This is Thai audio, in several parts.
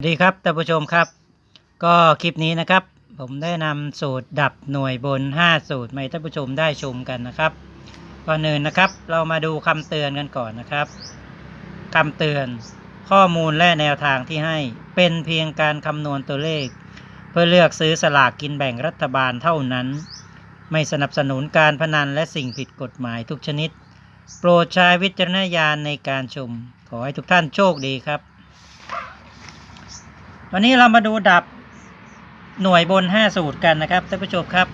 สวัสดีครับท่านผู้ชมครับ ก็คลิปนี้นะครับ ผมได้นำสูตรดับหน่วยบน 5 สูตรมาให้ท่านผู้ชมได้ชมกันนะครับก่อนอื่นนะครับ เรามาดูคำเตือนกันก่อนนะครับคำเตือนข้อมูลและแนวทางที่ให้เป็นเพียงการคำนวณตัวเลข เพื่อเลือกซื้อสลากกินแบ่งรัฐบาลเท่านั้น ไม่สนับสนุนการพนันและสิ่งผิดกฎหมายทุกชนิด โปรดใช้วิจารณญาณในการชม ขอให้ทุกท่านโชคดีครับ วันนี้เรามาดูดับหน่วยบน 5 สูตรกันนะครับท่านผู้ชมครับ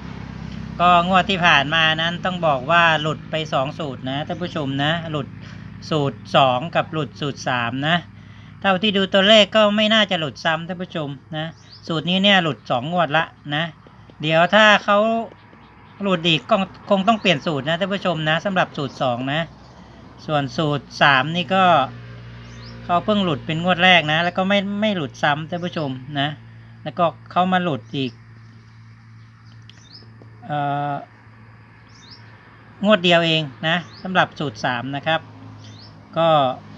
ก็งวดที่ผ่านมานั้นต้องบอกว่าหลุดไป 2 สูตรนะท่านผู้ชมนะ หลุดสูตร 2 กับหลุดสูตร 3 นะเท่าที่ดูตัวเลขก็ไม่น่าจะหลุดซ้ำท่านผู้ชมนะสูตรนี้เนี่ยหลุด 2 งวดละนะ เดี๋ยวถ้าเขาหลุดอีกก็คงต้องเปลี่ยนสูตรนะท่านผู้ชมนะสำหรับสูตร 2 นะ ส่วนสูตร 3 นี่ก็ เขาเพิ่งหลุดเป็นงวดแรกนะ แล้วก็ไม่ไม่หลุดซ้ำท่านผู้ชมนะ แล้วก็เขามาหลุดอีกอองวดเดียวเองนะสำหรับสูตรสามนะครับ ก็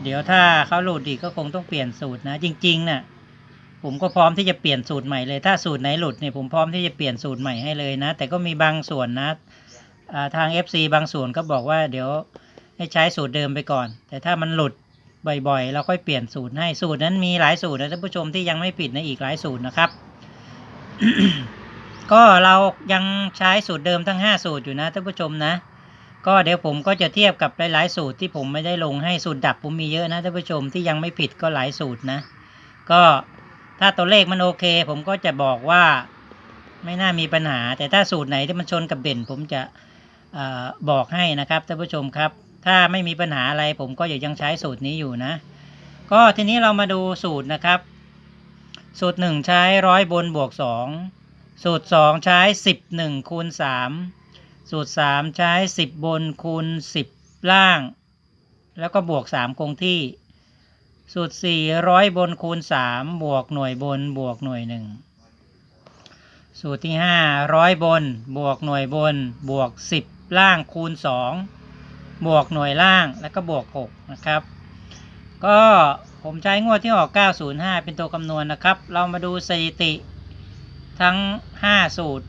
เดี๋ยวถ้าเขาหลุดอีกก็คงต้องเปลี่ยนสูตรนะ จริงๆนะ่ะผมก็พร้อมที่จะเปลี่ยนสูตรใหม่เลยถ้าสูตรไหนหลุดเนี่ยผมพร้อมที่จะเปลี่ยนสูตรใหม่ให้เลยนะ แต่ก็มีบางส่วนนะทาง FC บางส่วนก็บอกว่าเดี๋ยวให้ใช้สูตรเดิมไปก่อน แต่ถ้ามันหลุด บ่อยๆ เราค่อยเปลี่ยนสูตรให้สูตรนั้นมีหลายสูตรนะท่านผู้ชมที่ยังไม่ผิดนะอีกหลายสูตรนะครับ ก็เรายังใช้สูตรเดิมทั้ง 5 สูตรอยู่นะท่านผู้ชมนะ ก็เดี๋ยวผมก็จะเทียบกับหลายๆ สูตรที่ผมไม่ได้ลงให้สูตรดับผมมีเยอะนะท่านผู้ชมที่ยังไม่ผิดก็หลายสูตรนะ ก็ถ้าตัวเลขมันโอเค ผมก็จะบอกว่าไม่น่ามีปัญหา แต่ถ้าสูตรไหนที่มันชนกับเด่น ผมจะอบอกให้นะครับท่านผู้ชมครับ ถ้าไม่มีปัญหาอะไรผมก็ยังใช้สูตรนี้อยู่นะ ก็ทีนี้เรามาดูสูตรนะครับ สูตรหนึ่งใช้ร้อยบนบวกสองสูตรสองใช้สิบหนึ่งคูณสามสูตรสามใช้สิบบนคูณสิบล่าง แล้วก็บวกสามคงที่ สูตรสี่ร้อยบนคูณสามบวกหน่วยบนบวกหน่วยหนึ่งสูตรที่ห้าร้อยบน บวกหน่วยบน บวกสิบล่างคูณสอง บวกหน่วยล่างแล้วก็บวก 6 นะครับ ก็ผมใช้งวดที่ออก 905 เป็นตัวคำนวณนะครับ เรามาดูสถิติทั้ง 5 สูตร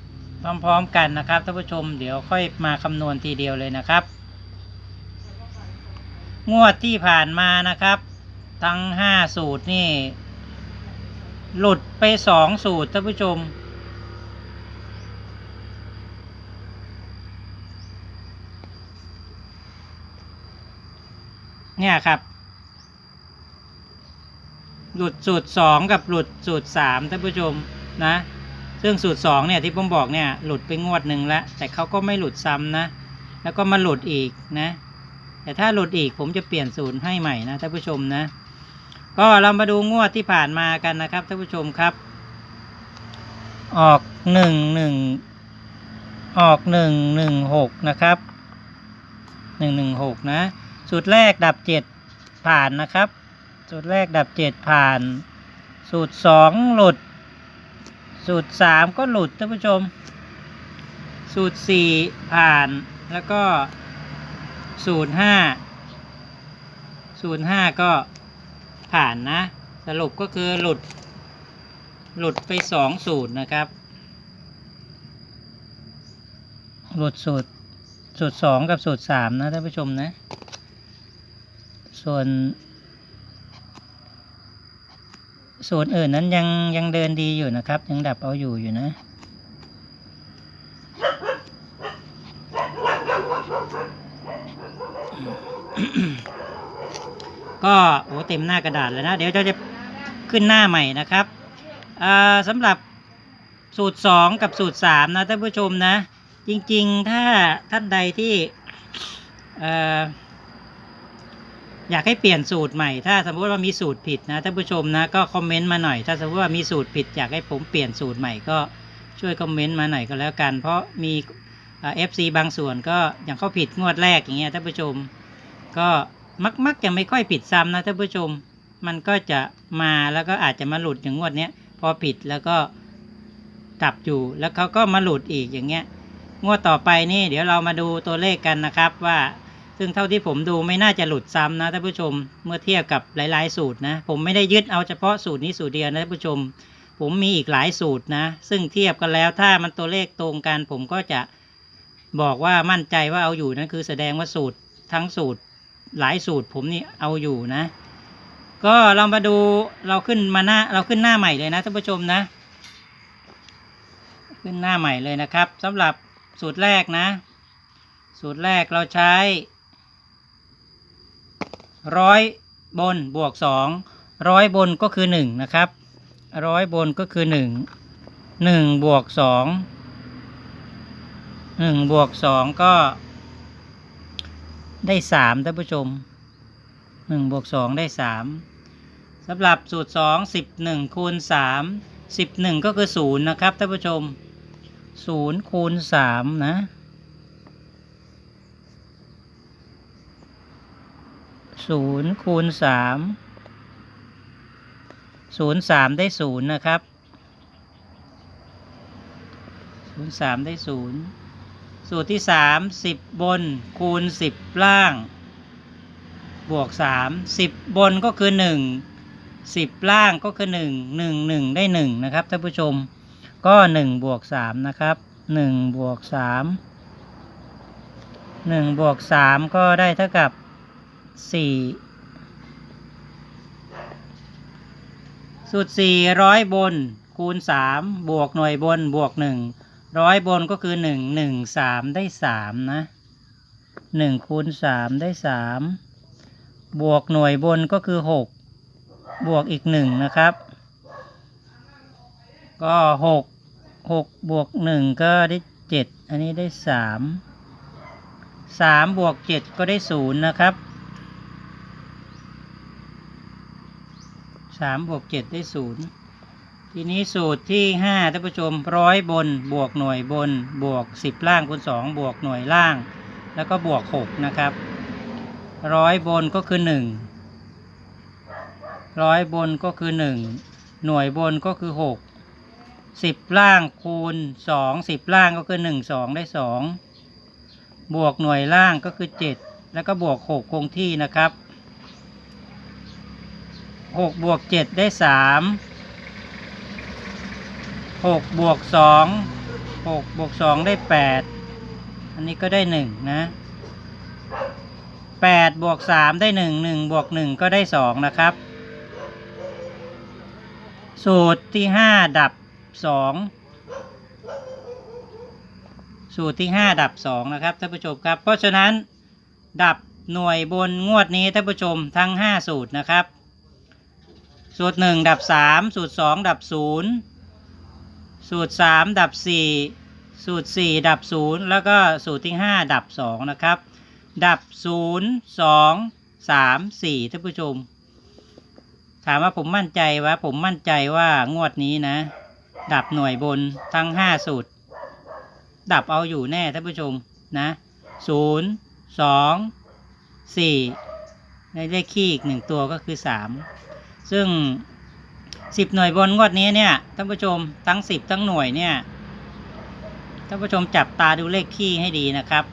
พร้อมๆกันนะครับท่านผู้ชมเดี๋ยวค่อยมาคำนวณทีเดียวเลยนะครับ งวดที่ผ่านมานะครับ ทั้ง 5 สูตรนี่ หลุดไป 2 สูตรท่านผู้ชม เนี่ยครับ หลุดสูตรสองกับหลุดสูตรสามท่านผู้ชมนะ ซึ่งสูตรสองเนี่ยที่ผมบอกเนี่ยหลุดไปงวดหนึ่งแล้ว แต่เขาก็ไม่หลุดซ้ำนะ แล้วก็มาหลุดอีกนะ แต่ถ้าหลุดอีกผมจะเปลี่ยนสูตรให้ใหม่นะท่านผู้ชมนะ ก็เรามาดูงวดที่ผ่านมากันนะครับท่านผู้ชมครับ ออกหนึ่งหนึ่งออกหนึ่งหนึ่งหกนะครับหนึ่งหนึ่งหกนะ สูตรแรกดับเจ็ดผ่านนะครับ สูตรแรกดับเจ็ดผ่าน สูตรสองหลุด สูตรสามก็หลุดท่านผู้ชม สูตรสี่ผ่านแล้วก็สูตรห้าสูตรห้าก็ผ่านนะ สรุปก็คือหลุด หลุดไปสองสูตรนะครับ หลุดสูตรสูตรสองกับสูตรสามนะท่านผู้ชมนะ ส่วน ส่วนอื่นนั้นยังยังเดินดีอยู่นะครับ ยังดับเอาอยู่อยู่นะก็โอ้เต็มหน้ากระดาษแล้วนะ เดี๋ยวเราจะขึ้นหน้าใหม่นะครับสำหรับสูตรสองกับสูตรสามนะท่านผู้ชมนะ จริง ๆ ถ้าท่านใดที่ อยากให้เปลี่ยนสูตรใหม่ ถ้าสมมติว่ามีสูตรผิดนะท่านผู้ชมนะก็คอมเมนต์มาหน่อยถ้าสมมติว่ามีสูตรผิด อยากให้ผมเปลี่ยนสูตรใหม่ก็ช่วยคอมเมนต์มาหน่อยก็แล้วกัน เพราะมีเอฟซีบางส่วนก็อย่างเขาผิดงวดแรกอย่างเงี้ยท่านผู้ชม ก็มักมักจะไม่ค่อยผิดซ้ำนะท่านผู้ชม มันก็จะมาแล้วก็อาจจะมาหลุดอย่างงวดเนี้ยพอผิดแล้วก็ดับอยู่แล้วเขาก็มาหลุดอีกอย่างเงี้ยงวดต่อไปนี่เดี๋ยวเรามาดูตัวเลขกันนะครับว่า ซึ่งเท่าที่ผมดูไม่น่าจะหลุดซ้ำนะท่านผู้ชม เมื่อเทียบกับหลาย ๆ สูตรนะ ผมไม่ได้ยึดเอาเฉพาะสูตรนี้สูตรเดียวนะท่านผู้ชม ผมมีอีกหลายสูตรนะ ซึ่งเทียบกันแล้วถ้ามันตัวเลขตรงกัน ผมก็จะบอกว่ามั่นใจว่าเอาอยู่นั่นคือแสดงว่าสูตรทั้งสูตรหลายสูตรผมนี่เอาอยู่นะ ก็เรามาดูเราขึ้นมาหน้าเราขึ้นหน้าใหม่เลยนะท่านผู้ชมนะ ขึ้นหน้าใหม่เลยนะครับสำหรับสูตรแรกนะ สูตรแรกเราใช้ ร้อยบนบวกสองร้อยบนก็คือหนึ่งนะครับร้อยบนก็คือหนึ่งหนึ่งบวกสองหนึ่งบวกสองก็ ได้สามท่านผู้ชมหนึ่งบวกสองได้สามสำหรับสูตรสองสิบหนึ่งคูณสามสิบหนึ่งก็คือศูนย์นะครับท่านผู้ชมศูนย์คูณสามนะ ศูนย์คูณสามศูนย์สามได้ศูนย์นะครับศูนย์สามได้ศูนย์สูตรที่สามสิบบนคูณสิบล่าง บวกสามสิบบนก็คือหนึ่งสิบล่างก็คือหนึ่งหนึ่งหนึ่งได้หนึ่งนะครับท่านผู้ชมก็หนึ่งบวกสามนะครับหนึ่งบวกสามหนึ่งบวกสามก็ได้เท่ากับ สี่สูตรสี่ร้อยบนคูณสามบวกหน่วยบนบวกหนึ่งร้อยบนก็คือหนึ่งหนึ่งสามได้สามนะหนึ่งคูณสามได้สามบวกหน่วยบนก็คือหกบวกอีกหนึ่งนะครับ ก็หกหกบวกหนึ่งก็ได้เจ็ดอันนี้ได้สามสามบวกเจ็ดก็ได้ศูนย์นะครับ สามบวกเจ็ดได้ศูนย์ทีนี้สูตรที่ห้าท่านผู้ชมร้อยบนบวกหน่วยบนบวกสิบล่างคูณสองบวกหน่วยล่าง แล้วก็บวกหกนะครับร้อยบนก็คือหนึ่งร้อยบนก็คือหนึ่งหน่วยบนก็คือหกสิบล่างคูณสองสิบล่างก็คือหนึ่งสองได้สองบวกหน่วยล่างก็คือเจ็ดแล้วก็บวกหกคงที่นะครับ หกบวกเจ็ดได้สามหกบวกสองหกบวกสองได้แปดอันนี้ก็ได้หนึ่งนะแปดบวกสามได้หนึ่งหนึ่งบวกหนึ่งก็ได้สองนะครับ สูตรที่ห้าดับสองสูตรที่ห้าดับสองนะครับท่านผู้ชมครับ เพราะฉะนั้นดับหน่วยบนงวดนี้ท่านผู้ชมทั้งห้าสูตรนะครับ สูตรหนึ่งดับสามสูตรสองดับศูนย์สูตรสามดับสี่สูตรสี่ดับศูนย์แล้วก็สูตรที่ห้าดับสองนะครับ ดับศูนย์สองสามสี่ท่านผู้ชม ถามว่าผมมั่นใจว่าผมมั่นใจว่างวดนี้นะ ดับหน่วยบนทั้งห้าสูตร ดับเอาอยู่แน่ท่านผู้ชมนะศูนย์สองสี่ในเลขคี่อีกหนึ่งตัวก็คือสาม ซึ่งสิบหน่วยบนงวดนี้เนี่ยท่านผู้ชมทั้งสิบทั้งหน่วยเนี่ยท่านผู้ชมจับตาดูเลขคี่ให้ดีนะครับ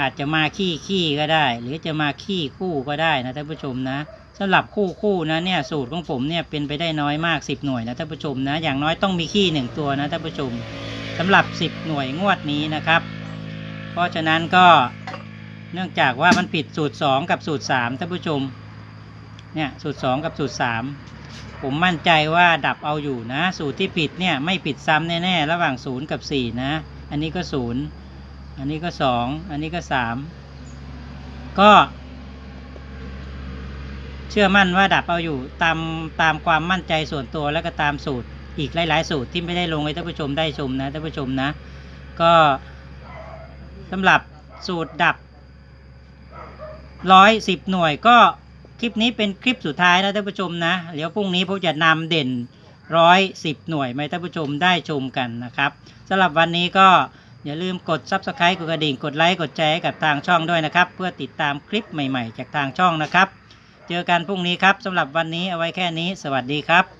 อาจจะมาขี้ขี้ก็ได้ หรือจะมาขี้คู่ก็ได้นะท่านผู้ชมนะสำหรับคู่คู่นะเนี่ยสูตรของผมเนี่ยเป็นไปได้น้อยมากสิบหน่วยนะท่านผู้ชมนะอย่างน้อยต้องมีขี้หนึ่งตัวนะท่านผู้ชมสำหรับสิบหน่วยงวดนี้นะครับ เพราะฉะนั้นก็เนื่องจากว่ามันผิดสูตรสองกับสูตรสามท่านผู้ชม เนี่ยสูตรสองกับสูตรสามผมมั่นใจว่าดับเอาอยู่นะ สูตรที่ผิดเนี่ยไม่ผิดซ้ำแน่ๆ ระหว่างศูนย์กับสี่นะ อันนี้ก็ศูนย์อันนี้ก็สองอันนี้ก็สามก็เชื่อมั่นว่าดับเอาอยู่ตามตามความมั่นใจส่วนตัวแล้วก็ตามสูตรอีกหลาย ๆ สูตรที่ไม่ได้ลงให้ท่านผู้ชมได้ชมนะท่านผู้ชมนะ ก็สำหรับสูตรดับร้อยสิบหน่วยก็ คลิปนี้เป็นคลิปสุดท้ายนะท่านผู้ชมนะ เดี๋ยวพรุ่งนี้ผมจะนำเด่นร้อยสิบหน่วยมาท่านผู้ชมได้ชมกันนะครับสำหรับวันนี้ก็อย่าลืมกด Subscribe กดกระดิ่ง กดไลค์ กดแชร์ให้กับทางช่องด้วยนะครับ เพื่อติดตามคลิปใหม่ๆ จากทางช่องนะครับ เจอกันพรุ่งนี้ครับสำหรับวันนี้เอาไว้แค่นี้ สวัสดีครับ